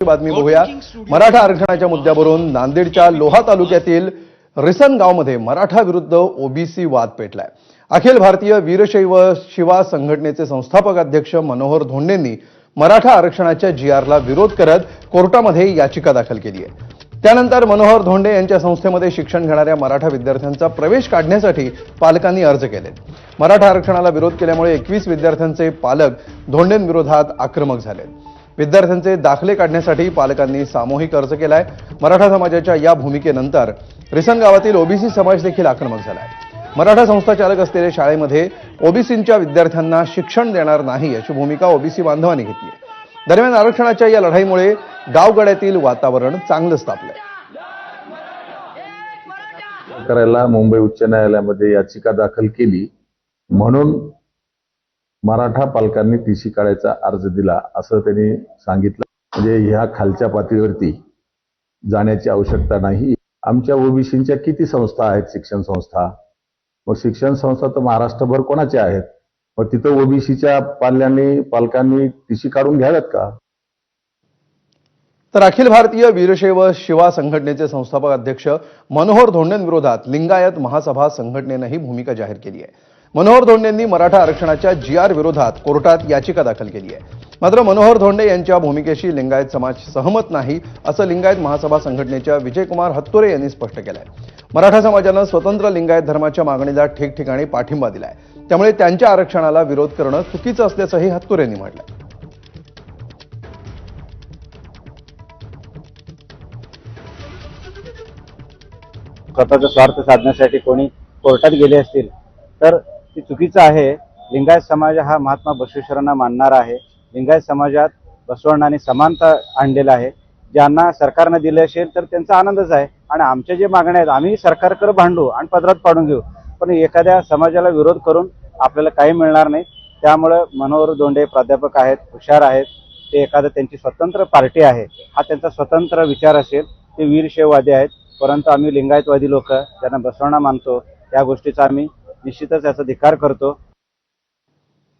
बातमी बघूया. मराठा आरक्षणाच्या मुद्द्यावरून नांदेडच्या लोहा तालुक्यातील रिसन गावमध्ये मराठा विरुद्ध ओबीसी वाद पेटलाय. अखिल भारतीय वीरशैव शिवा संघटनेचे संस्थापक अध्यक्ष मनोहर धोंडेंनी मराठा आरक्षणाच्या जी आरला विरोध करत कोर्टामध्ये याचिका दाखल केली आहे. त्यानंतर मनोहर धोंडे यांच्या संस्थेमध्ये शिक्षण घेणाऱ्या मराठा विद्यार्थ्यांचा प्रवेश काढण्यासाठी पालकांनी अर्ज केले मराठा आरक्षणाला विरोध केल्यामुळे एकवीस विद्यार्थ्यांचे पालक धोंडेंविरोधात आक्रमक झाले विद्यार्थ्यांचे दाखले काढण्यासाठी पालकांनी सामूहिक अर्ज केलाय. मराठा समाजाच्या या भूमिकेनंतर रिसन गावातील ओबीसी समाज देखील आक्रमक झालाय. मराठा संस्था चालक असलेल्या शाळेमध्ये ओबीसींच्या विद्यार्थ्यांना शिक्षण देणार नाही अशी भूमिका ओबीसी बांधवांनी घेतली आहे. दरम्यान आरक्षणाच्या या लढाईमुळे गावगड्यातील वातावरण चांगलंच तापलंय करायला मुंबई उच्च न्यायालयामध्ये याचिका दाखल केली. म्हणून मराठा पालकांनी टीसी काढायचा अर्ज दिला असं त्यांनी सांगितलं. म्हणजे ह्या खालच्या पातळीवरती जाण्याची आवश्यकता नाही. आमच्या ओबीसीच्या किती संस्था आहेत? शिक्षण संस्था. मग शिक्षण संस्था तर महाराष्ट्रभर कोणाच्या आहेत? मग तिथं ओबीसीच्या पाल्यांनी पालकांनी टीसी काढून घ्याव्यात का? तर अखिल भारतीय वीरशैव शिवा संघटनेचे संस्थापक अध्यक्ष मनोहर धोंडेंविरोधात लिंगायत महासभा संघटनेनंही भूमिका जाहीर केली आहे. मनोहर धोंडेंनी मराठा आरक्षणाच्या जी आर विरोधात कोर्टात याचिका दाखल केली आहे. मात्र मनोहर धोंडे यांच्या भूमिकेशी लिंगायत समाज सहमत नाही असं लिंगायत महासभा संघटनेच्या विजयकुमार हत्तोरे यांनी स्पष्ट केलं आहे मराठा समाजानं स्वतंत्र लिंगायत धर्माच्या मागणीला ठिकठिकाणी पाठिंबा दिलाय. त्यामुळे त्यांच्या आरक्षणाला विरोध करणं चुकीचं असल्याचंही हत्तुरेंनी म्हटलं स्वतःचा स्वार्थ साधण्यासाठी कोणी कोर्टात गेले असतील तर ते चुकीचं आहे. लिंगायत समाज हा महात्मा बसवेश्वरांना मानणारा आहे. लिंगायत समाजात बसवण्णाने समानता आणलेला आहे. ज्यांना सरकारनं दिले असेल तर त्यांचा आनंदच आहे. आणि आमच्या जे मागण्या आहेत आम्ही सरकारकडे भांडू आणि पदरात पाडून घेऊ. पण एखाद्या समाजाला विरोध करून आपल्याला काही मिळणार नाही. त्यामुळं मनोहर दोंडे प्राध्यापक आहेत हुशार आहेत. ते एखादं त्यांची स्वतंत्र पार्टी आहे. हा त्यांचा स्वतंत्र विचार असेल. ते वीरशैववादी आहेत. परंतु आम्ही लिंगायतवादी लोक ज्यांना बसवणा मानतो या गोष्टीचा आम्ही निश्चितच याचा धिकार करतो.